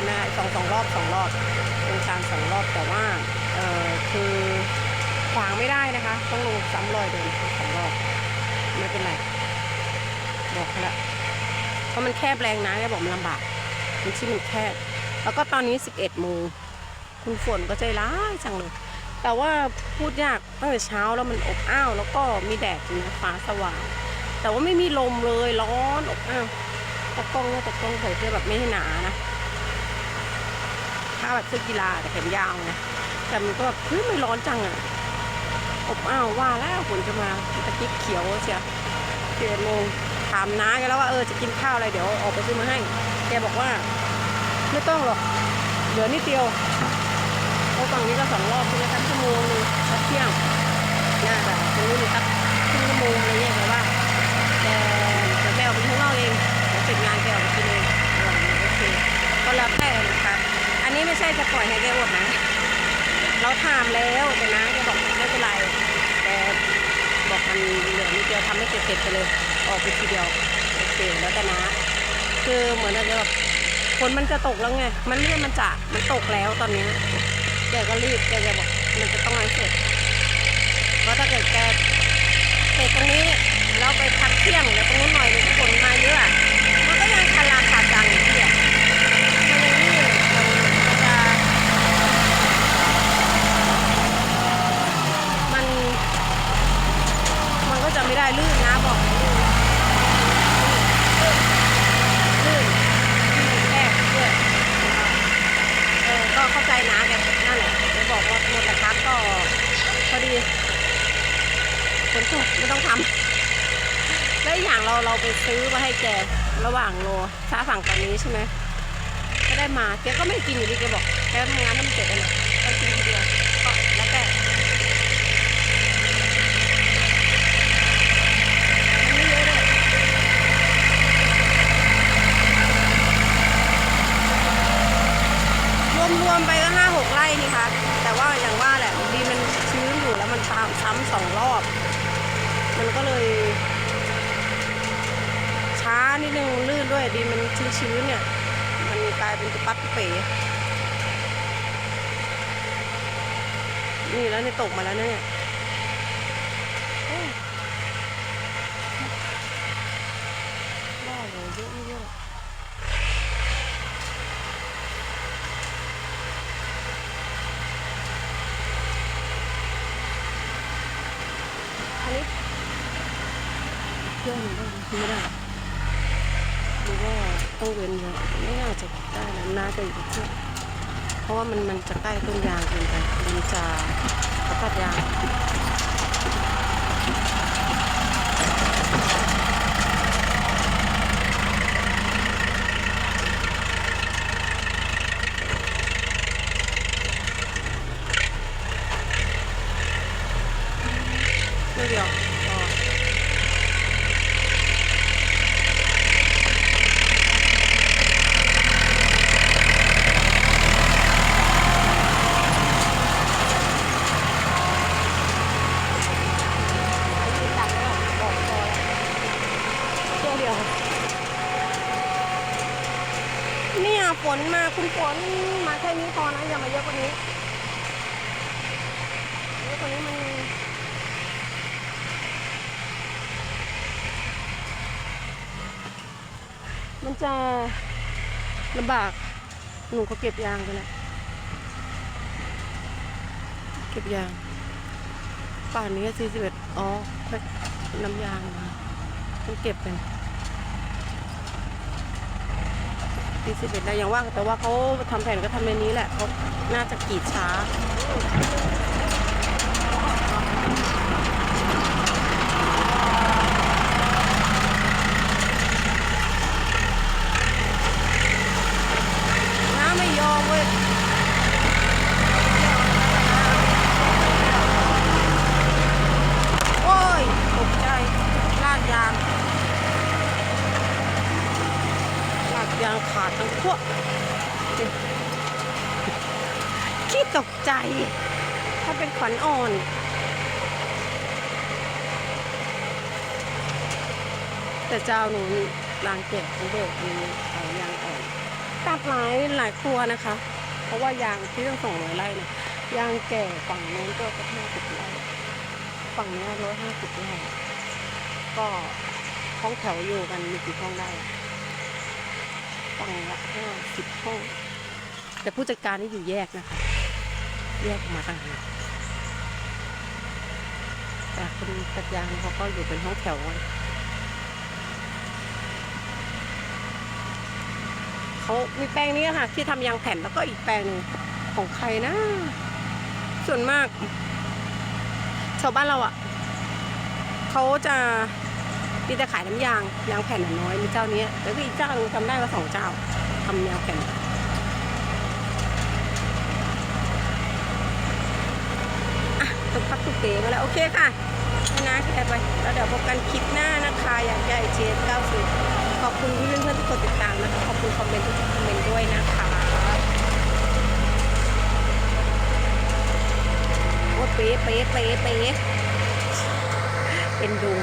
ันนะสองสองรอบสองรอบตรงกลางสองรอบแต่ว่าเอ่อคือขวางไม่ได้นะคะ ต้องลงซ้ำรอยเดินสองรอบไม่เป็นไรบอกแล้วเพราะมันแคบแรงนะแลกบอกมันลำบากมันที่มันแคบแล้วก็ตอนนี้ 11โมงคุณฝนก็ใจร้ายจังเลย แต่ว่าพูดยากตั้งแต่เช้าแล้วมันอบอ้าว แล้วก็มีแดดนะฟ้าสว่าง แต่ว่าไม่มีลมเลยร้อนอบอ้าวตะกล้องตะกล้องใส่เสื้อแบบไม่ให้หนานะ ถ้าแบบเสื้อกีฬาแต่แขนยาวไงแต่มันก็แบบเฮ้ยไม่ร้อนจังอะอบอ้าวว่าแล้วฝนจะมาตะกี้เขียวเชียวเจ็ดโมงถามน้ากันแล้วว่าเออจะกินข้าวอะไรเดี๋ยวออกไปซื้อมาให้ แกบอกว่า ไม่ต้องหรอกเหลือนิดเดียวเพราะฝั่งนี้ก็สองรอบใช่ไหมครับชั่วโมงหนึงเที่ยงน่าจะตรงนี้มีสักครึ่งชั่วโมงอะไรเงี้ยแต่ว่าแกเดี๋ยวแกออกไปข้างนอกเองเสร็จงานแกออกไปกินเองอะไรอย่างเงี้ยโอเคก็แล้วแต่ จะปล่อยให้แกอดนะ เราถามแล้วแต่นะแกบอกไม่เป็นไรแกบอกมันเหลือนิดเดียวทำให้เสร็จๆไปเลยออกไปทีเดียวโอเคแล้วแต่นะ คือเหมือนอะไรแบบฝนมันจะตกแล้วไง มันไม่ใช่มันจะมันตกแล้วตอนนี้แกก็รีบแกจะบอกมันจะต้องงานเสร็จเพราะถ้าเกิดแกเสร็จตรงนี้แล้วไปพักเที่ยงแล้วตรงนู้นหน่อยหนึงฝนมาเยอะอะมันก็ยังคาราคาจังอยู่ที่อะมันยังนี่มันมันจะ มัน มันก็จะ ไม่ได้ลื่นนะบอกเลยลื่นลื่นที่แคบด้วยเออก็เข้าใจนะแกนั่นแหละแกบอกว่าหมดแต่พักก็พอดีฝนตกไม่ต้องทำแล้วอย่างเราเราไปซื้อมาให้แกระหว่างโลช้าฝั่งตอนนี้ใช่ไหมก็ได้มาแกก็ไม่กินอยู่ดีแกบอกแกทำงานให้มันเสร็จเลยก็กินทีเดียวก็แล้วแต่มันไม่เยอะด้วย รวมๆไปก็ห้าหกไร่นี่คะแต่ว่าอย่างว่าแหละดินมันชื้นอยู่แล้วมันตามซ้ำสองรอบ มันก็เลย ช้านิดนึงลื่นด้วยดินมันชื้นๆเนี่ย มันกลายเป็นตุปัดตุเป๋นี่แล้วนี่ตกมาแล้วเนี่ยโอ้ยบ้าเลยเยอะไม่เยอะ อันนี้เพื่อนได้ไมไม่ได้หรือว่าต้องเว้นไว้ไม่น่าจะได้นะน่าจะอยู่กับเพื่อนเพราะว่ามันมันจะใกล้ต้นยางเกินไปมันจะเขาตัดยาง เดียวเนี่ยฝนมาคุณฝนมาแค่นี้พอนะอย่ามาเยอะกว่านี้เยอะกว่านี้มัน มันจะลำบาก หนูก็เก็บยางไปแล้วเก็บยาง ป่านนี้สี่สิบเอ็ดอ๋อน้ำยางมาต้องเก็บเป็นสี่สิบเอ็ดได้ยังว่างแต่ว่าเขาทำแผนก็ทำในนี้แหละเขาน่าจะกรีดช้า น้าไม่ยอมเว้ย โอ้ยตกใจลากยาง ลาก ยางขาดทั้งขั้วขี้ตกใจ ถ้าเป็นขวัญอ่อนแต่เจ้าหนูลางเก็บของเบิกมีเอายางอ่อนตัดหลายหลายครัวนะคะ เพราะว่ายางที่ต้องส่งหลายไร่เนี่ยยางแก่ฝั่งโน้นก็กระแทกติดไร่ฝั่งนี้ร้อยห้าสิบไร่ก็ห้องแถวอยู่กันมีกี่ห้องได้ อะฝั่งละห้าสิบห้อง แต่ผู้จัดการนี่อยู่แยกนะคะ แยกออกมาต่างหากแต่คนตัดยางเขาก็อยู่เป็นห้องแถวกันเขามีแปลงนี้ค่ะ ที่ทำยางแผ่นแล้วก็อีกแปลงนึงของใครนะ ส่วนมาก ชาวบ้านเราอะเขาจะ มีแต่ขายน้ำยางยางแผ่นน้อยมีเจ้านี้แล้วก็อีกเจ้าหนึงจำได้ว่าสองเจ้าทำยางแผ่นตุกพักตุกเก๋มาแล้วโอเคค่ะนะแชร์ไปแล้วเดี๋ยวพบกันคลิปหน้านะคะอยากใหญ่เชฟเก้าสิบขอบคุณเพื่อนเพื่อนๆที่กดติดตามนะคะขอบคุณคอมเมนต์ทุกคอมเมนต์ด้วยนะคะโอ้เป๊ะเป๊ะเป๊ะเป๊ะเป็นดู